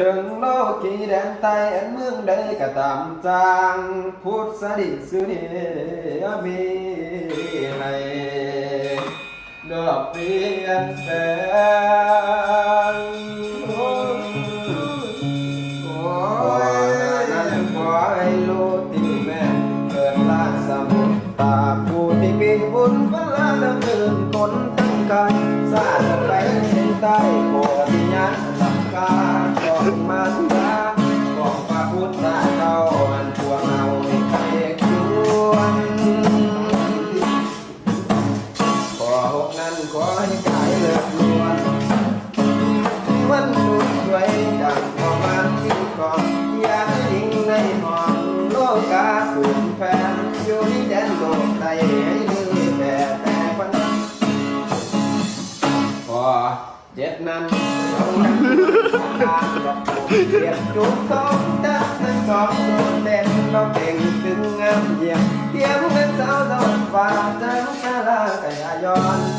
ถึงโลกีแดนใต้อันเมืองใดก็ตามจางพุทธสดิสุนีมีให้ดอกเปลี่ยนแปลงโอ้ยนั่นขอให้รู้ที่แม่เกิดลาสมุทรตาผู้ที่มีบุญพลาดำเนินคนทั้งกายสร้างไปเป็นใต้ ของมันดาของพระพุทธเจ้าอันพวเราไม่เคยควรขอหกนั้นขอให้กายเลิศลวนมันดูสวยดังพอมันที่ก่อนอยากยิงในห้องโลกาสูญแผ่นอยู่ในแดนโลกใดให้มืแต่แต่คนนั้นพอเจ็ดนั้น กับผมเรียบจุดต้องดักทั้งสองโดด